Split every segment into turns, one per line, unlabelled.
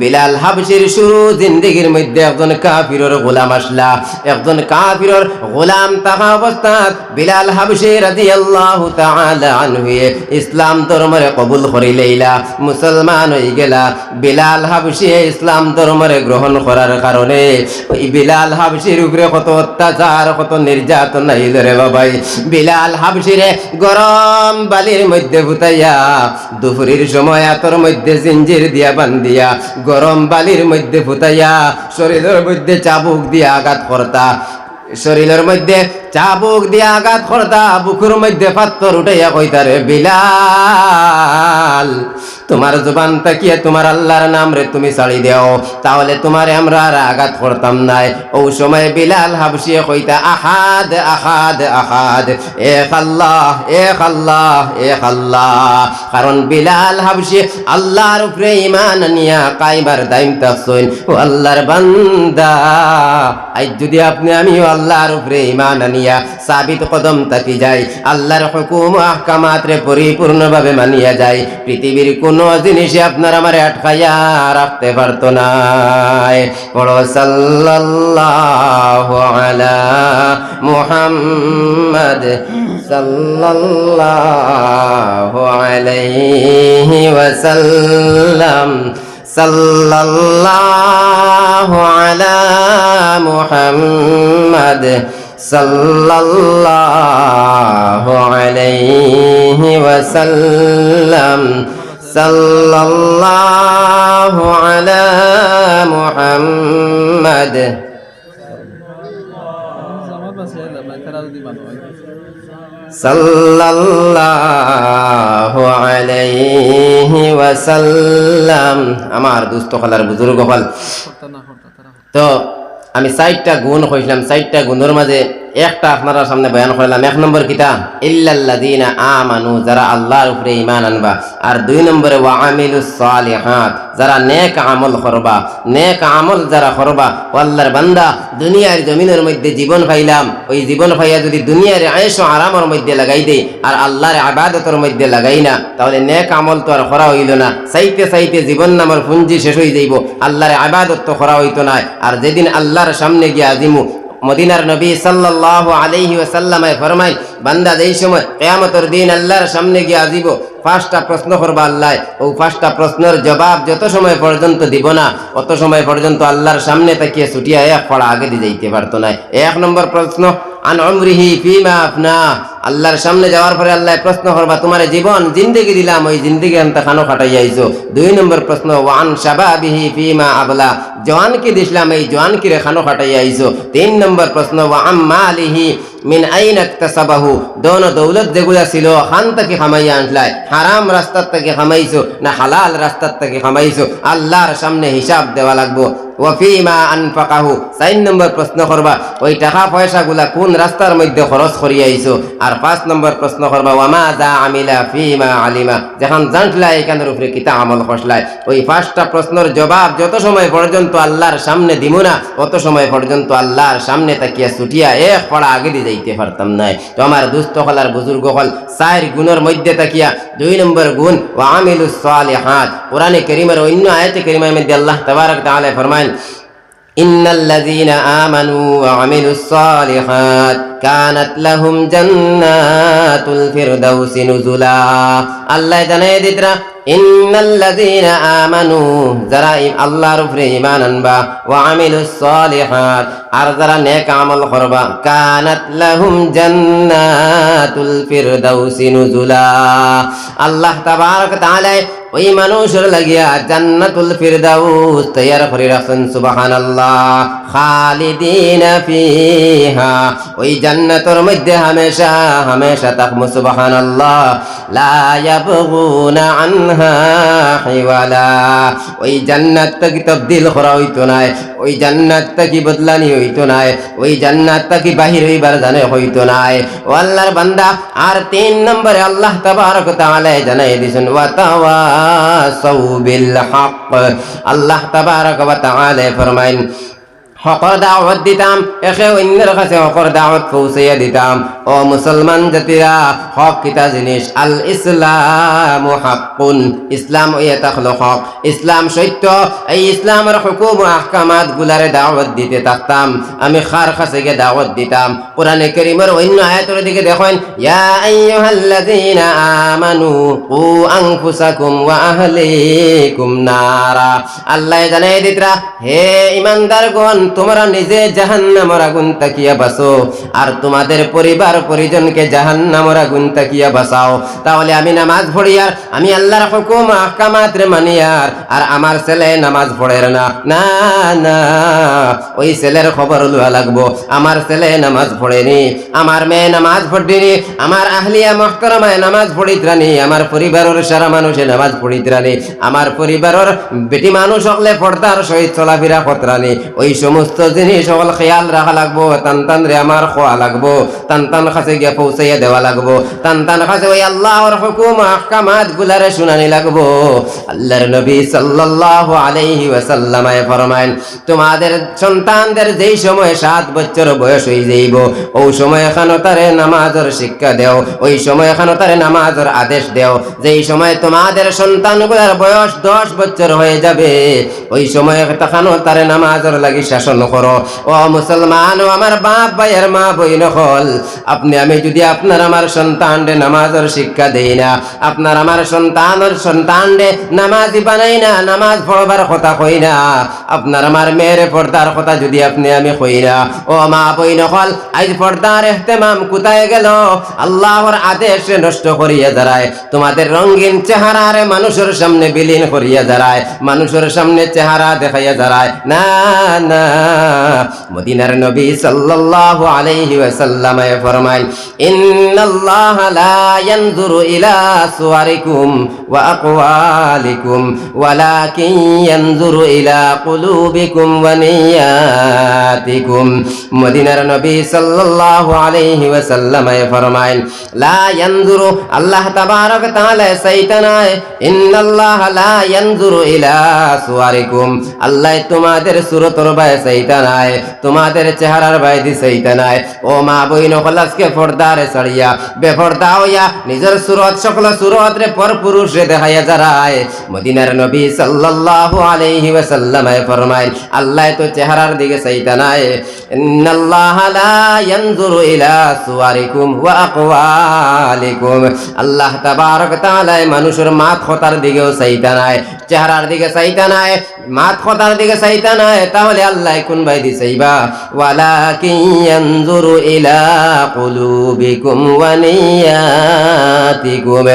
বিলাল হাবশির শুরু জিন্দিগির মধ্যে একজন কাফিরর গোলাম আসলা। একজন কাফিরর গোলাম তাহা অবস্থাত বিলাল হাবশি রাদিয়াল্লাহু তাআলা আনহু ইসলাম ধর্মরে কবুল করিলেইলা মুসলমান হয়ে গেলা। বিলাল হাবশি ইসলাম ধর্মরে গ্রহণ করার কারণে ওই বিলাল হাবশির উপরে কত অত্যাচার, কত নির্যাতন নাইল রে বাবাই। বিলাল হাবশিরে গরম বালির মধ্যে ভুতাইয়া, দুপুরের সময় আতর মধ্যে জিঞ্জির দিয়া বান্দিয়া গরম বালির মধ্যে ফুতাইয়া শরীরের মধ্যে চাবুক দিয়ে আঘাত করতা। শরীরের মধ্যে চাবুক দিয়া আঘাত করতা বুকুর মধ্যে পাত্তর উঠাইয়া কইতারে বিলাল, তোমার জবান তাকিয়ে তোমার আল্লাহর নাম রে তুমি ছাড়ি দেও, তাহলে তোমারে আমরা আর আঘাত করতাম নাই ও সময় বিলাল হাবসিয়ে কইতা, আহাদ আহাদ আহাদ, এ আল্লাহ এ আল্লাহ এ আল্লাহ কারণ বিলাল হাবসি আল্লাহর উপরে ইমান নিয়া কাইবার দাইম তাকসইন ও আল্লাহর বান্দা, আজ যদি আপনি আমিও আল্লাহর উপরে ইমান আনিয়া সাবিত কদম তাকি যাই আল্লাহর হুকুম আহকামাত রে পরিপূর্ণভাবে মানিয়া যায়। পৃথিবীর কোনো জিনিসে আপনার আমার আটকাইয়া রাখতে পারতো না। পড়ো সাল্লাল্লাহু আলা মুহাম্মদ আলাইহি ওয়াসাল্লাম। আলা মুহাম্মদ সাল্লাল্লাহু আলাইহি ওয়াসাল্লাম, সাল্লাল্লাহু আলা মুহাম্মদ। সাল্লাল্লাহু আলাইহি ওয়াসাল্লাম, আমার দুস্থ খালার বুজুর্গ হল তো আমি সাইটটা গুণ কইছিলাম সাইটটা গুণের মাঝে একটা আপনারা সামনে বয়ান করলাম। এক নম্বর কিতা ইল্লাল্লাযীনা আমানু যারা আল্লাহর উপরে ঈমান আনবা। আর দুই নম্বরে ওয়া আমিলুস সালিহাত যারা নেক আমল করবা। নেক আমল যারা করবা ও আল্লাহর বান্দা, দুনিয়ার জমিনের মধ্যে জীবন পাইলাম। ওই জীবন পাইয়া যদি দুনিয়ার আয়েশ ও আরামের মধ্যে লাগাই দেই, আর আল্লাহর আবাদতের মধ্যে লাগাই না, তাহলে নেক আমল তো আর করা হইল না। চাইতে চাইতে জীবন নামের পুঞ্জি শেষ হয়ে যাইব। আল্লাহর আবাদত তো করা হইতো না। আর যেদিন আল্লাহর সামনে গিয়ে আজিমু মদিনার নবী সাল্লাল্লাহু আলাইহি ওয়াসাল্লামে ফরমাই বান্দা যেই সময় কিয়ামতের দিন আল্লাহর সামনে গিয়ে আজিব পাঁচটা প্রশ্ন করবা আল্লাহ, ও পাঁচটা প্রশ্নের জবাব যত সময় পর্যন্ত দিব না, অত সময় পর্যন্ত আল্লাহর সামনে তাকিয়ে ছুটিয়া এক পড়া আগে দিয়ে যাইতে পারতো না। এক নম্বর প্রশ্ন, আন অমরিহি ফিমা আপনা আল্লাহর সামনে যাওয়ার পরে আল্লাহ প্রশ্ন করবা, তোমার জীবন, জিন্দেগি দিলাম, ওই জিন্দেগি আনতে খানো খাটাই আইছো দুই নম্বর প্রশ্ন ওয়ান শাবাবিহি ফিমা আবলা জওয়ানকে দিছিলাম? এই জওয়ানকে রে খানো খাটাই আইছো? তিন নম্বর প্রশ্ন, ওয়া আম্মালিহি মিন আইন একতাসাবাহু দোন দৌলত যেগুলা ছিল, খান থেকে খামাইয়া আনলাই। হারাম রাস্তার থেকে খামাইছো না হালাল রাস্তার থেকে খামাইছো? আল্লাহর সামনে হিসাব দেওয়া লাগবো। ওয়াফিমা আনফাকাহু? চার নম্বর প্রশ্ন করবা, ওই টাকা পয়সাগুলা কোন রাস্তার মধ্যে খরচ করিয়াইছো আর পাঁচ নম্বর প্রশ্ন করবা ওয়ামা যা আমিলা ফিমা আলিমা? যখন জানলা এখানের উপরে কিতা আমল খসলাই। ওই পাঁচটা প্রশ্নের জবাব যত সময় পর্যন্ত পর্যন্ত আল্লাহর সামনে দিব না। অত সময় পর্যন্ত আল্লাহর সামনে তাকিয়া ছুটিয়া এক পড়া আগে দিয়ে যাইতে পারতাম নাই। তো আমার দুস্থ হল আর বুজুর্গ হল, চার গুণের মধ্যে তাকিয়া দুই নম্বর গুণ ও আমিলুসাল হাত পুরানি করিমের অন্য আয়তে করিমের মধ্যে আল্লাহ তবারক তাহলে ফরমান ইন্নাল্লাযীনা আমানু ওয়া আমিলুস সালিহাত। কানত লাহুম জান্নাতুল ফিরদাউসি নুজুলা। আল্লাহ জানাই দিতরা ইন্নাল্লাযীনা আমানু যারা আল্লাহর উপরে ঈমান আনবা, ওয়া আমিলুস সলিহাত আর যারা নেক আমল করবা, কানত লাহুম জান্নাতুল ফিরদাউসি নুজুলা। আল্লাহ তাবারক তাআলা ওই মানুষের লাগিয়া জান্নাতুল ফিরদাউস তৈয়ার করে রাখছেন, সুবহানাল্লাহ। খালিদিনা ফিহা, ওই জান্নাতের মধ্যে হামেশা হামেশা তাকমু সুবহানাল্লাহ। লা ইয়াবগুনা আনহা হিওয়ালা। ওই জান্নাত কি তবদিল করা হইতো না ওই জান্নাত কি বদলানি হইতো না ওই জান্নাত কি বাহির হইবার জানে হইতো না ও আল্লাহর বান্দা, আর তিন নম্বরে আল্লাহ তাবারক তাআলা জানাই দিছেন, ওয়া তাওয়াসাউ বিল হক আল্লাহ তাবারক ওয়া তাআলা ফরমাইন হকর দাওয়াত দিতাম একে অন্যের কাছে হকর দাওয়াত পৌঁছাইয়া দিতাম। ও মুসলমান জাতিরা, হক কিতা জিনিস? আল ইসলাম হাক্কুন, ইসলাম ইয়ে তাকলো হক ইসলাম সত্য, এই ইসলামের হুকুম আহকামাত গুলারে দাওয়াত দিতে থাকতাম। আমি খার কাছে গিয়ে দাওয়াত দিতাম। কোরআনে করিমের অন্য আয়াতের দিকে দেখেন, ইয়া আইয়ুহাল্লাযীনা আমানু কু আনফুসাকুম ওয়া আহলিকুম নারা। আল্লাহ জানাই দিতরা, হে ইমানদারগণ তোমরা নিজে জাহান্নামের আগুন তাকিয়া বাসো। আর তোমাদের পরিবার পরিজনকে জাহান্নামের আগুন তাকিয়া বাঁচাও তাহলে আমি নামাজ পড়ি আর আমি আল্লাহর হুকুম আহকামাত রে মানি আর আমার ছেলে নামাজ পড়ে না। না না ওই ছেলের খবর লওয়া লাগবো। আমার ছেলে নামাজ পড়েনি, আমার মেয়ে নামাজ পড়েনি, আমার আহলিয়া মহতরমায় নামাজ পড়িতরানি, আমার পরিবারের সারা মানুষে নামাজ পড়িতরানি, আমার পরিবারের বেটি মানুষ হকলে পর্দার সহিত চলাফেরা করতরানি, ওই সমস্ত জিনিস সকল খেয়াল রাখা লাগবো, তান তান রে আমার খোয়া লাগবো, তান তান কাছে গিয়ে দেওয়া লাগবো, তান তান কাছে ওই আল্লাহর হুকুম, আহকামাত গুলারে শুনানি লাগবো। আল্লাহর নবী সাল্লাল্লাহু আলাইহি ফরমায়েন, তোমাদের সন্তানদের যেই সময় সাত বছর বয়স হয়ে যাইব ওই সময় এখানো তারে নামাজের শিক্ষা দেও, ওই সময় এখানো তারে নামাজের আদেশ দেও, যেই সময় তোমাদের সন্তানগুলোর বয়স দশ বছর হয়ে যাবে, ওই সময় তখানো তারে নামাজের লাগি শাসন করো। ও মুসলমান, ও আমার বাপ ভাইয়ের মা বইন হল আপনি, আমি যদি আপনার আমার সন্তানরে নামাজের শিক্ষা দেই না, আপনার আমার সন্তানের সন্তানরে নামাজি বানাই না, নামাজ পড়বার কথা কই না, আপনার আমার মেয়ের পর্দার কথা যদি আপনি, আমি কই না। ও মা বইন হল আজ পর্দার এহতেমাম কোথায় গেল? আল্লাহর আদেশ নষ্ট করিয়া দাঁড়ায়। তোমাদের রঙিন চেহারারে মানুষের সামনে বিলীন করিয়া দাঁড়ায়। মানুষের সামনে চেহারা দেখাইয়া দাঁড়ায়। না না মদিনার নবী সাল্লাল্লাহু আলাইহি ওয়াসাল্লাম ফরমায়, ইন্নাল্লাহা লা ইয়ানজুরু ইলা সুওয়ারিকুম ওয়া আকওয়ালিকুম, ওয়ালাকিন ইয়ানজুরু ইলা কুলুবিকুম ওয়া নিয়াতিকুম। মদিনার নবী সাল্লাল্লাহু আলাইহি ওয়াসাল্লাম ফরমায়, লা ইয়ানজুরু, আল্লাহ তাবারক তাআলা সাইতানায় ইন্নাল্লাহা লা ইয়ানজুরু ইলা সুওয়ারিকুম আল্লাহ তোমাদের সুরতর সাইতানায় তোমাদের চেহারার বাই দি সাইতানায় ও মা পর্দারে ছাড়িয়া বেপর্দা হইয়া নিজের সুরত, সকল সুরত রে পর পুরুষে দেখাইয়া যারায়। মদিনার নবী সাল্লাল্লাহু আলাইহি ফরমায়, আল্লাহ তো চেহারার দিকে সাইতানায় ইন্নাল্লাহা লা ইয়ানজুরু ইলা সুওয়ারিকুম ওয়া আকওয়ালিকুম। আল্লাহ তাবারক তাআলা মানুষের মাত খতার দিকেও চাইতা নাই চেহারার দিকে চাইতা নাই মাত খতার দিকে চাইতা নাই তাহলে আল্লাহ কোন ভাই দি চাইবা ওয়ালাকিন ইয়ানজুরু ইলা কুলুবিকুম ওয়া নিয়াতিকুম।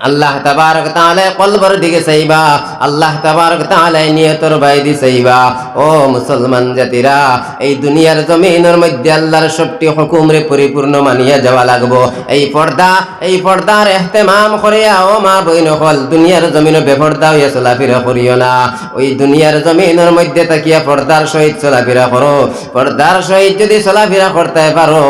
আল্লাহ তাবারক তাআলা কলবর দিকে চাইবা। আল্লাহ তাবারক তাআলা নিয়তর বাইদি চাইবা। ও মুসলমান জাতিরা, এই দুনিয়ার জমিনের মধ্যে আল্লাহর সবটি হুকুমরে পরিপূর্ণ মানিয়া যাওয়া লাগবো। এই পর্দা, এই পর্দার ইহতেমাম করিয়া, ও মা বইন হল, দুনিয়ার জমিনে বেপর্দা হইয়া চলাফেরা করিও না। ওই দুনিয়ার জমিনের মধ্যে তাকিয়া পর্দার সহিত চলাফেরা করো। পর্দার সহিত যদি চলাফেরা করতে পারো,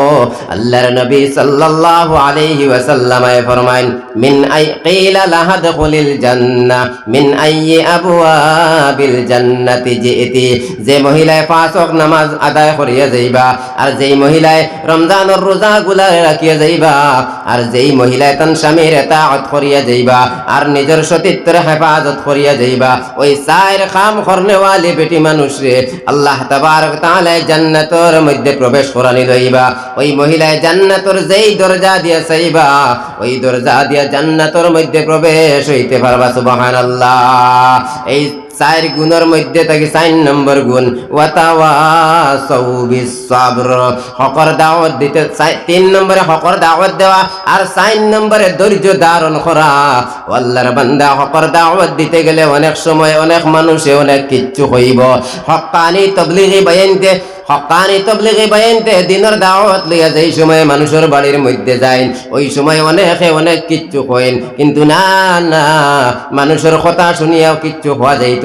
আল্লাহর নবী সাল্লাল্লাহু আলাইহি ওয়াসাল্লাম ফরমাইন মিন আই قيل لها ادخل الجنة من أي أبواب الجنة جئت যে মহিলায় পাঁচ ওয়াক্ত নামাজ আদায় করিয়া যাইবা আর যেই মহিলায় রমজানের রোজা গুলা রাখিয়া যাইবা আর যেই মহিলায় তান স্বামীর এতাআত করিয়া যাইবা আর নিজের সতীত্বের হেফাজত করিয়া যাইবা ওই সাইর খাম করনেওয়ালি বেটি মানুষ রে আল্লাহ তাবারক তাআলা জান্নাতর মধ্যে প্রবেশ করানি লইবা ওই মহিলায় জান্নাতর যেই দরজা দিয়া চাইবা ওই দরজা দিয়া জান্নাতর মধ্যে প্রবেশ হইতে পারবা সুবহানাল্লাহ। এই চার গুণের মধ্যে থাকে চার নম্বর গুণ। ওয়াতাওয়াসাউ বিসসাবর। হকর দাওয়াত দিতে তিন নম্বরে হকর দাওয়াত দেওয়া আর চার নম্বরে ধৈর্য ধারণ করা। আল্লাহর বান্দা হকর দাওয়াত দিতে গেলে অনেক সময় অনেক মানুষে অনেক কিচ্ছু হইব। হকানি তবলিগি বায়ানতে হকানি তবলিগি বায়ানতে দিনের দাওয়াত লইয়া যেই সময় মানুষের বাড়ির মধ্যে যায় ওই সময় অনেকে অনেক কিচ্ছু কইন কিন্তু না না, মানুষের কথা শুনিয়াও কিচ্ছু হওয়া যাইত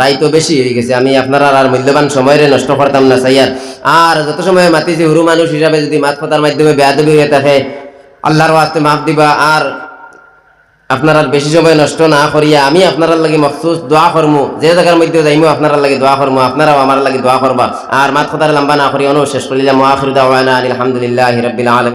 রাই তো বেশি হয়ে গেছে, আমি আপনার আর মূল্যবান সময়ের নষ্ট করতাম না সাইয়ার আর যত সময় মাতিছি, হুরু মানুষ হিসাবে যদি মাত কথার মাধ্যমে বেয়াদবি হয়ে থাকে, আল্লাহর ওয়াস্তে মাফ দিবা, আর আপনার বেশি সময় নষ্ট না করিয়া আমি আপনার লাগি মখসুস দোয়া করমু, যে জায়গার মধ্যে যাইমু, আপনার লাগে দোয়া করমু, আপনারাও আমার লাগে দোয়া করবা। আর মাত কথার লম্বা না করি অনু শেষ করিলাম আলহামদুলিল্লাহি রাব্বিল আলামিন।